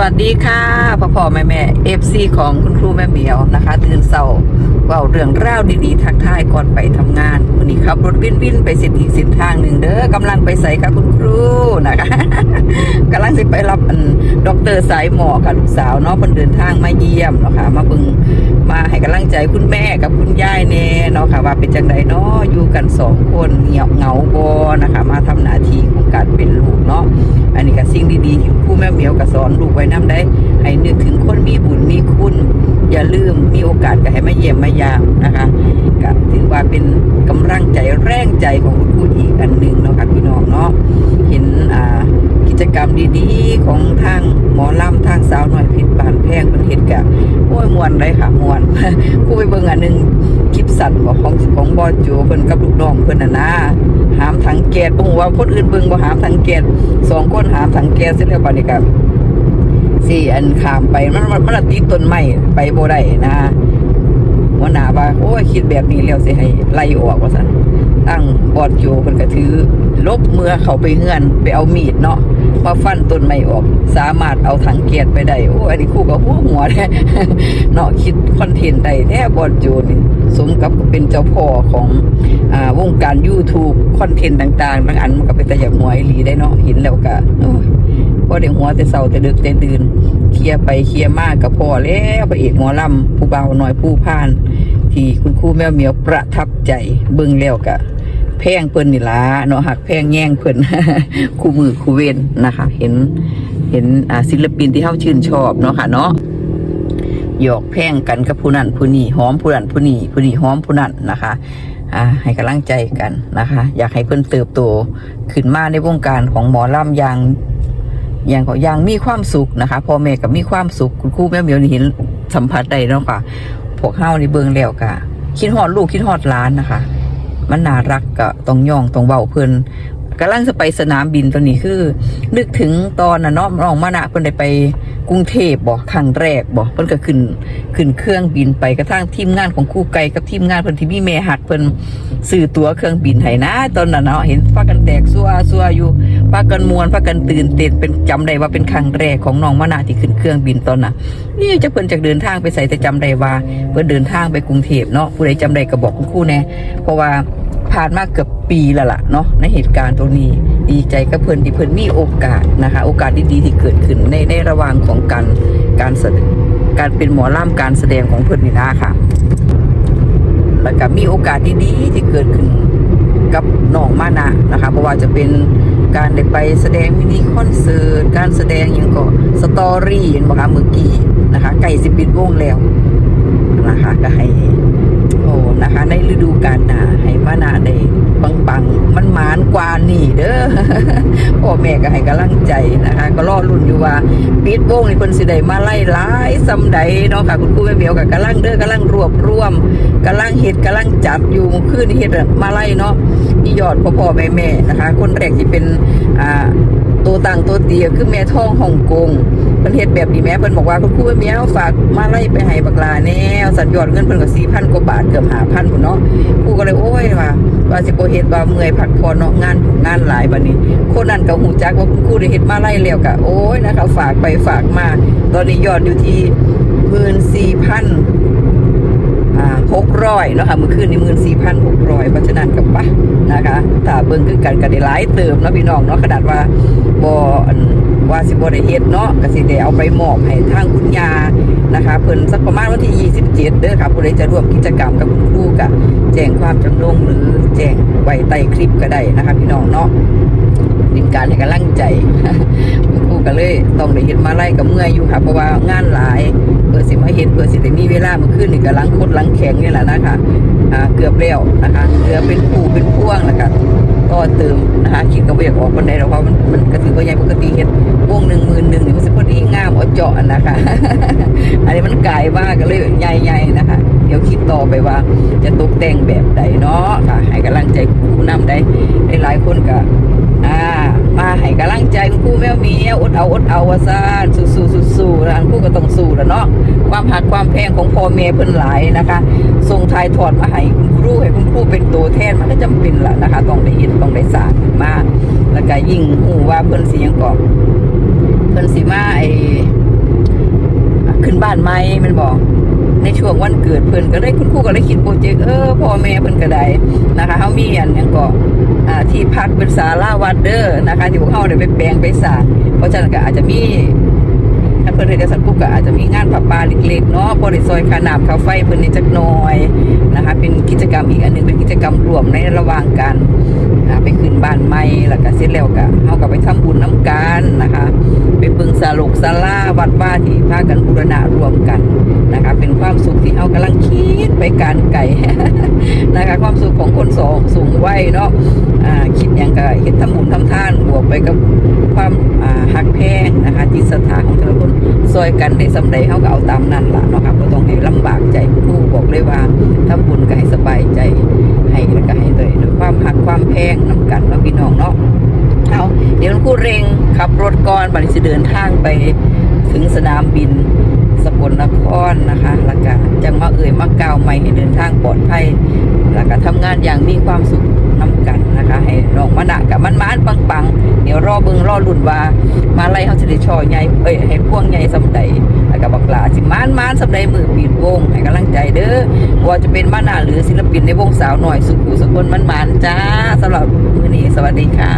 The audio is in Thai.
วัสดีค่ะพ่อพ่อแม่แม่เอฟซีของคุณครูแม่เหมียวนะคะ ตื่นเสาเว่าเรื่องราวดีๆทักทายก่อนไปทำงานวันนี้ขับรถวิ่นวินไปสิทธิสินทางหนึ่งเด้อกำลังไปใส่ค่ะคุณครูนะคะกำลังสิไปรับอันดอกเตอรสายหมอค่ะลูกสาวเนาะเพิ่นเดินทางมาเยี่ยมเนาะค่ะมาเบิ่ง มาให้กำลังใจคุณแม่กับคุณยายแน่เนาะค่ะว่าเป็นจังไดเนาะอยู่กันสองคนเงียบเหงาบ่นะคะ มาทำหน้าที่ของการเป็นลูกเนาะอันนี้ก็สิ่งดีๆที่ครูแม่เหมียวก็สอนลูกไว้นํได้ ให้นึกถึงคนมีบุญมีคุณ อย่าลืมมีโอกาสก็ให้มาเยี่ยมมายามนะคะก็ถือว่าเป็นกำลังใจแรงใจของคุณครูอีกอันหนึ่งเนาะค่ะพี่น้องเนาะเห็นอ่า รรมดีๆ ของทางหมอลำทางสาวหน่อยผิดบานแพงเป็นเห็ดกะโอ้ยมวนเลยค่ะมวนครูไปเบิ่งอันหนึงคลิปสัตว์บอกของของบอจูเพิ่นกับลูกน้องเพิ่นน่ะนะหามถังแก๊สบ่ฮู้ว่าคนอื่นเบิ่งบ่หามถังแก๊สสองคนหามถังแก๊สเสร็จแล้วบัดนี้ก็สิอันข้ามไปมันมันมันติดต้นไม้ไปบ่ได้นะหัวหน้าว่าโอ้ยคิดแบบนี้แล้วสิให้ไล่ออกว่าซั่นตั้งบอดโจเพิ่นก็ถือลบเมื่อเขาไปเฮือนไปเอามีดเนาะ มาฟันต้นไม้ออก สามารถเอาถังแก๊สไปได้ โอ้อันนี้คู่ก็หัวหัวแท้เนาะคิดคอนเทนต์ได้แท้บอดโจนี่สมกับเป็นเจ้าพ่อของอ่าวงการ YouTube คอนเทนต์ต่างๆบางอันมันก็เป็นแต่อย่างหวยหลีได้เนาะเห็นแล้วก็โอ้ยพอได้หัวแต่เศร้าแต่ดึกแต่ดื่นเคลียร์ไปเคลียร์มากกับพ่อแล้วพระเอกหมอลำผู้เบาหน่อยผู้พาน ที่คุณครูแมวเหมียวประทับใจเบิ่งแล้วก็ แพงเพิ่นนี่ละเนาะหักแพงแย่งเพิ่นคู่มือคู่เวนนะคะ เห็นเห็นศิลปินที่เฮาชื่นชอบเนาะค่ะ เนาะหยอกแพงกันกับผู้นั้นผู้นี้หอมผู้นั้นผู้นี้ผู้นี้หอมผู้นั้นนะคะให้กำลังใจกันนะคะ อยากให้เพิ่อนเติบโตขึ้นมาในวงการของหมอลำอย่างอย่างก็อย่างมีความสุขนะคะพ่อแม่ก็มีความสุขคุณครูแม่เหมียวนี่เห็นสัมผัสได้เนาะค่ะพวกเฮานี่เบิ่งแล้วก็คิดฮอดลูกคิดฮอดล้านนะคะ มันน่ารักก็ต้องย่องต้องเบาเพิ่นกำลังจะไปสนามบินตอนนี้คือ นึกถึงตอนน่ะเนาะน้องมานะเพิ่นได้ไปกรุงเทพบ่ครั้งแรกบ่เพิ่นก็ขึ้นขึ้นเครื่องบินไปกระทั่งทีมงานของคู่ไก่กับทีมงานเพิ่นที่มีแม่หักเพิ่นซื้อตั๋วเครื่องบินให้นะตอนนั้นเนาะเห็นพากันแตกซัวซัวอยู่พากันมวนพากันตื่นเต้นเป็นจำได้ว่าเป็นครั้งแรกของน้องมานะที่ขึ้นเครื่องบินตอนน่ะนี่จะเพิ่นจะเดินทางไปใส่แต่จำได้ว่าเพิ่นเดินทางไปกรุงเทพเนาะผู้ใดจำได้ก็บอกคุณครูแน่เพราะว่า ผ่านมาเกือบปีแล้วล่ะเนาะในเหตุการณ์ตรงนี้ ดีใจกับเพิ่นที่เพิ่นมีโอกาสนะคะ โอกาสดีๆที่เกิดขึ้นในในระหว่างของการการแสดงการเป็นหมอล่ำการแสดงของเพิ่นนี่นะค่ะ แล้วก็มีโอกาสดีๆที่เกิดขึ้นกับน้องมานะนะคะเพราะว่าจะเป็นการได้ไปแสดงมินิคอนเสิร์ตการแสดงหยังก็สตอรี่เห็นบ่คะเมื่อกี้นะคะไก่สิบปิดวงแล้วนะคะก็ให้โอ้ นะคะ ในฤดูกาลหนาให้มานาได้ปังปังๆมันหมานกว่านี่เด้อพ่อแม่ก็ให้กำลังใจนะคะ ก็รอรุ่นอยู่ว่าปิดวงนี่เพิ่นสิไดมาไล่หลายซำใดเนาะค่ะคุณครูแม่เหมียวก็กำลังเด้อกำลังรวบรวมกำลังเฮ็ดกำลังจัดอยู่เมื่อคืนเฮ็ดมาไล่เนาะนี่ยอดพ่อพ่อแม่แม่นะคะ คนแรกที่เป็นอ่า ตัวต่างตัวเตียคือแม่ท่องฮ่องกงเพิ่นเฮ็ดแบบนี้แม่เพิ่นบอกว่าคุณครูแม่เมียฝากมาไล่ไปให้บักลาแน่สัญญอดเงินเพิ่นก็4,000กว่าบาทเกือบ5,000พุ่นเนาะครูก็เลยโอ้ยว่าว่าสิบ่เฮ็ดว่าเมื่อยพักผ่อนเนาะงานงานหลายบัดนี้ คนนั้นก็ฮู้จักว่าคุณครูได้เฮ็ดมาไล่แล้วก็โอ้ยนะคะฝากไปฝากมา ตอนนี้ยอดอยู่ที่14,000อ่า หกร้อยเนาะค่ะเมื่อคืนนี้มื่นสี่พันหกร้อยเพราะฉะนั้นกับปะนะคะถ้าเบิ่งคือกันก็ได้หลายเติมเนาะพี่น้องเนาะขนาดว่าบ่อนว่าสิบ่ได้เฮ็ดเนาะก็สิได้เอาไปมอบให้ทางคุณยานะคะเพิ่นสักประมาณวันที่ 27 เด้อค่ะผู้ใดจะร่วมกิจกรรมกับคุณครูก็แจ้งความจำนงหรือแจ้งไว้ใต้คลิปก็ได้นะคะพี่น้องเนาะ เป็นการให้กำลังใจคุณครูก็เลยต้องได้เฮ็ดมาไล่กับเมื่อยอยู่ค่ะเพราะว่างานหลายเพื่อสิมาเห็นเพื่อสิได้มีเวลาเมื่อคืนนี่ก็ล้างคดล้างแข็งนี่แหละนะคะอ่าเกือบแล้วนะคะเกือบเป็นผู้เป็นพ่วงนะคะก็เติมนะคะคิดก็ไม่อยากออกคนใดหรอกเพราะมันมันก็ถือว่าใหญ่ปกติเห็นวงหนึ่งหมื่นหนึ่งนี่มันสิพอดีงามอเจาะนะคะ อันนี้มันไกลมากก็เลยใหญ่ๆนะคะ เดี๋ยวคิดต่อไปว่าจะตกแต่งแบบใดเนาะค่ะ ให้กำลังใจผู้นำได้หลายๆคนก็ อ่ามาให้กำลังใจคุณครู แมวเมียอดเอาอดเอาว่าซานสู้สู้สู้สู้นะคุณครูก็ต้องสู้แล้วเนาะความหักความแพงของพ่อแม่เพิ่นหลายนะคะส่งทายทอดมาให้คุณครูให้คุณครูเป็นตัวแทนมันก็จำเป็นละนะคะต้องได้เห็นต้องได้สางขึ้นมาแล้วก็ยิ่งหูว่าเพิ่นสิยังก่อนเพิ่นสิมาไอขึ้นบ้านใหม่แมันบอกในช่วงวันเกิดเพิ่นก็เลยคุณครูก็เลยคิดโปรเจกต์เออพ่อแม่เพิ่นก็ได้นะคะเฮามีอันยังก็อ่า ที่พักเป็นศาลาวัดเด้อนะคะ ที่พวกเฮาได้ไปแปลงไปสาเพราะฉะนั้นก็อาจจะมีถ้าเพิ่อนเฮ็ดจันปุ๊บก็อาจจะมีงานประปาเล็กๆเนาะบ่ได้ซอยค่าน้ำค่าไฟเพิ่นนี่จักน่อยนะคะเป็นกิจกรรมอีกอันหนึงเป็นกิจกรรมรวมในระหว่างกันไปขึ้นบ้านใหม่แล้วก็เสร็จแล้วก็เฮาก็ไปทำบุญน้ำกันนะคะ ไปเบิ่งสาลกศาลาวัดว่าที่พากันบูรณะรวมกัน เป็นความสุขที่เฮากำลังคิดไปการไก่นะคะความสุขของคนสองสูงวัยเนาะอ่าคิดอย่างก็เฮ็ดทำบุญทำท่านบวกไปกับความอ่าหักแพงนะคะจิตศรัทธาของแต่ละคนซอยกันได้สำเร็จเฮาก็เอาตามนั้นละเนาะครับบ่ต้องให้ลำบากใจครูบอกเลยว่าทำบุญก็ให้สบายใจให้แล้วก็ให้ด้วยด้วยความหักความแพงนำกันเนาะพี่น้องเนาะเอาเดี๋ยวคุณเร่งขับรถก่อนบัดนี้จะเดินทางไปถึงสนามบิน กลนครนะคะแล้วก็จังมาเอ่ยมาก้าใหม่ให้เดินทางปลอดภัยแล้วก็ทำงานอย่างมีความสุขน้ำกันนะคะ ให้น้องมานะกับมันมานปังปังเดี๋ยวรอเบิงรอลุ่นว่า มาไล่เขาจะได้ช่อใหญ่เอ้ยให้พวงใหญ่สำใดแล้วก็บักลาสิมานมานสำใดมือปีดวงให้กำลังใจเด้อว่าจะเป็นมานาหรือศิลปินในวงสาวหน่อยสุขุสกลมันมานจ้าสำหรับมื้อนี้สวัสดีค่ะ